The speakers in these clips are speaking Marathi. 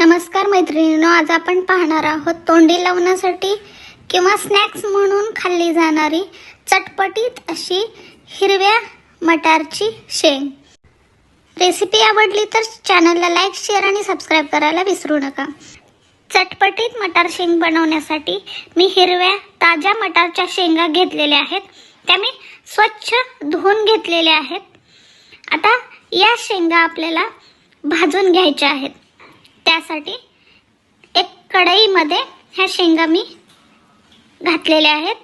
नमस्कार मैत्रिणींनो आज आपण पाहणार आहोत तोंडी लावण्यासाठी किंवा स्नॅक्स म्हणून खाल्ली जाणारी चटपटीत अशी हिरव्या मटारची शेंग. रेसिपी आवडली तर चॅनलला लाईक शेअर आणि सबस्क्राईब करायला विसरू नका. चटपटीत मटार शेंग बनवण्यासाठी मी हिरव्या ताज्या मटारच्या शेंगा घेतलेल्या आहेत. त्या मी स्वच्छ धुवून घेतलेल्या आहेत. आता या शेंगा आपल्याला भाजून घ्यायच्या आहेत. त्यासाठी एक कढईमध्ये ह्या शेंगा मी घातलेल्या आहेत.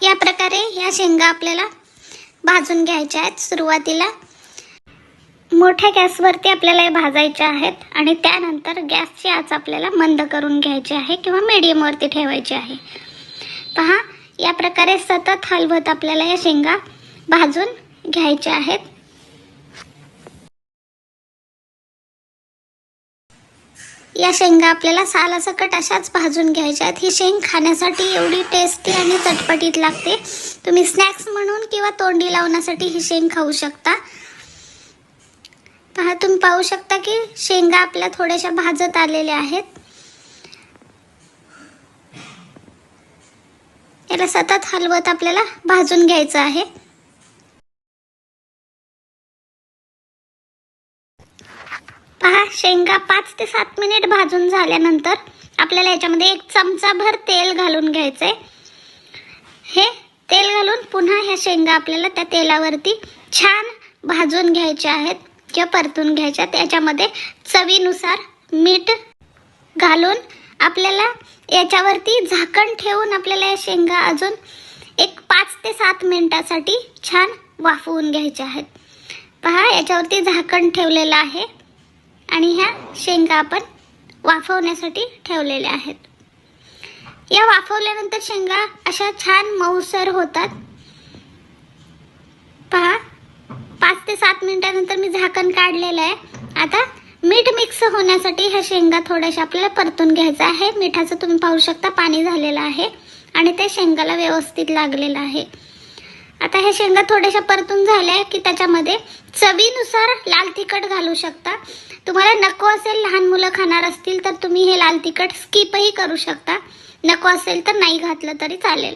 या प्रकारे ह्या शेंगा आपल्याला भाजून घ्यायच्या आहेत सुरुवातीला. मोठ्या गॅसवरती आपल्याला हे भाजायच्या आहेत आणि त्यानंतर गॅसची आच आपल्याला मंद करून घ्यायची आहे किंवा मीडियमवरती ठेवायची आहे. पहा या प्रकारे सतत हलवत आपल्याला या शेंगा भाजून घ्यायच्या आहेत. या शेंगा आपल्याला सालासकट अशाच भाजून घ्यायच्या आहेत. ही शेंग खाण्यासाठी एवढी टेस्टी आणि चटपटीत लागते. तुम्ही स्नॅक्स म्हणून किंवा तोंडी लावण्यासाठी ही शेंग खाऊ शकता. पहा तुम्ही पाहू शकता की शेंगा आपल्या थोड्याशा भाजत आलेल्या आहेत. याला सतत हलवत आपल्याला भाजून घ्यायचं आहे. शेंगा पाच ते सात मिनिट भाजून झाल्यानंतर आपल्याला याच्यामध्ये एक चमचाभर तेल घालून घ्यायचं आहे हे तेल घालून पुन्हा ह्या शेंगा आपल्याला त्या तेलावरती छान भाजून घ्यायच्या आहेत किंवा परतून घ्यायच्या त्याच्यामध्ये चवीनुसार मीठ घालून आपल्याला याच्यावरती झाकण ठेवून आपल्याला या शेंगा अजून एक पाच ते सात मिनिटासाठी छान वाफवून घ्यायच्या आहेत. पहा याच्यावरती झाकण ठेवलेलं आहे. आणि ह्या शेंगा आपण वाफवण्यासाठी ठेवलेल्या आहेत. या वाफवल्यानंतर शेंगा अशा छान मऊसर होतात. पहा पाच ते सात मिनिटानंतर मी झाकण काढलेलं आहे. आता मीठ मिक्स होण्यासाठी ह्या शेंगा थोड्याशा आपल्याला परतून घ्यायचं आहे. मिठाचं तुम्ही पाहू शकता पाणी झालेलं आहे आणि ते शेंगाला व्यवस्थित लागलेलं आहे. आता ह्या शेंगा थोड्याशा परतून झाल्या की त्याच्यामध्ये चवीनुसार लाल तिखट घालू शकता. तुम्हाला नको असेल लहान मुलं खाणार असतील तर तुम्ही हे लाल तिखट स्किपही करू शकता. नको असेल तर नाही घातलं तरी चालेल.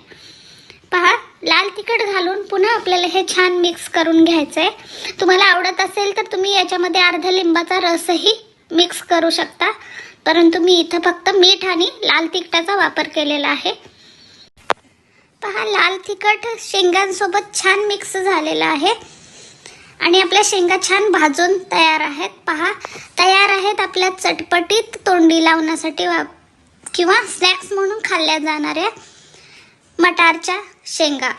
पहा लाल तिखट घालून पुन्हा आपल्याला हे छान मिक्स करून घ्यायचं आहे तुम्हाला आवडत असेल तर तुम्ही याच्यामध्ये अर्ध्या लिंबाचा रसही मिक्स करू शकता. परंतु मी इथं फक्त मीठ आणि लाल तिखटाचा वापर केलेला आहे. पहा लाल तिखट शेंगांसोबत छान मिक्स झालेलं आहे. आणि आपल्या शेंगा छान भाजून तयार आहेत. पहा तयार आहेत आपल्या चटपटीत तोंडी लावण्यासाठी वा किंवा स्नॅक्स म्हणून खाल्ल्या जाणाऱ्या मटारच्या शेंगा.